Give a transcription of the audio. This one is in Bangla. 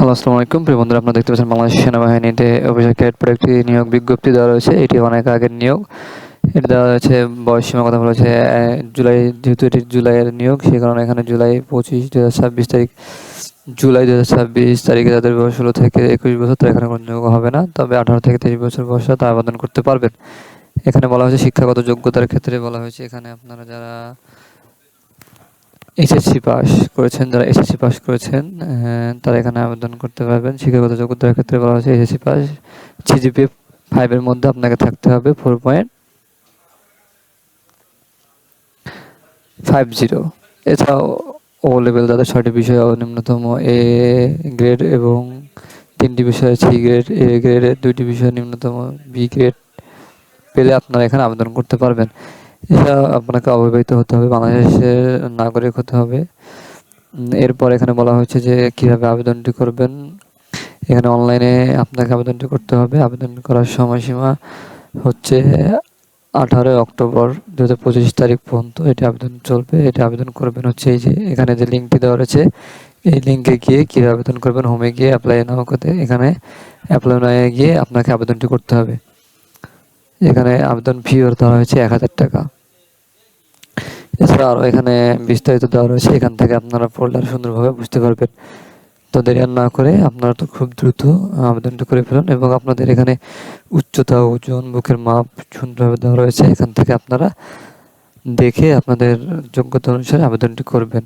হ্যালো, আসসালামু আলাইকুম। প্রিয় বন্ধুরা, আপনারা দেখতে পাচ্ছেন বাংলাদেশ সেনাবাহিনীতে অফিসার ক্যাডেট পরে একটি নিয়োগ বিজ্ঞপ্তি দেওয়া রয়েছে। এটি অনেক আগের নিয়োগ। এটা দেওয়া হয়েছে বয়স সীমা কথা বলা হয়েছে জুলাই, যেহেতু এটি জুলাইয়ের নিয়োগ সেই কারণে এখানে জুলাই পঁচিশ দু ছাব্বিশ তারিখ, জুলাই দু ছাব্বিশ তারিখে যাদের বয়স ষোলো থেকে একুশ বছর, তারা এখানে কোনো নিয়োগ হবে না। তবে আঠারো থেকে তেইশ বছর বয়সে তারা আবেদন করতে পারবেন। এখানে বলা হয়েছে শিক্ষাগত যোগ্যতার ক্ষেত্রে বলা হয়েছে, এখানে আপনারা যারা এসএসসি পাস করেছেন, যারা এসএসসি পাস করেছেন তারা এখানে আবেদন করতে পারবেন। শিক্ষাগত যোগ্যতার ক্ষেত্রে বলা হয়েছে এসএসসি পাস। সিজিপি ফাইভের মধ্যে আপনাকে থাকতে হবে ফোর পয়েন্ট ফাইভ জিরো এছাড়াও ও লেভেল যাদের ছয়টি বিষয় নিম্নতম এ গ্রেড এবং তিনটি বিষয় সি গ্রেড এ গ্রেডের দুইটি বিষয় নিম্নতম বি গ্রেড পেলে আপনারা এখানে আবেদন করতে পারবেন। এছাড়া আপনাকে অবিবাহিত হতে হবে, বাংলাদেশের নাগরিক হতে হবে। এরপর এখানে বলা হয়েছে যে কীভাবে আবেদনটি করবেন। এখানে অনলাইনে আপনাকে আবেদনটি করতে হবে। আবেদন করার সময়সীমা হচ্ছে আঠারোই অক্টোবর দু হাজার পঁচিশ তারিখ পর্যন্ত এটি আবেদন চলবে। এটি আবেদন করবেন হচ্ছে এই যে এখানে যে লিঙ্কটি দেওয়া রয়েছে, এই লিঙ্কে গিয়ে কীভাবে আবেদন করবেন? হোমে গিয়ে অ্যাপ্লাই নাও করতে। এখানে অ্যাপ্লাই নাও গিয়ে আপনাকে আবেদনটি করতে হবে। এখানে আবেদন ফি ধরা হয়েছে এক হাজার টাকা। এছাড়া আরও এখানে বিস্তারিত দেওয়া রয়েছে, এখান থেকে আপনারা পড়লে সুন্দরভাবে বুঝতে পারবেন। তো দেরি আর না করে আপনারা তো খুব দ্রুত আবেদনটা করে ফেলুন এবং আপনাদের এখানে উচ্চতা, ওজন, বুকের মাপ সুন্দরভাবে দেওয়া রয়েছে। এখান থেকে আপনারা দেখে আপনাদের যোগ্যতা অনুসারে আবেদনটি করবেন।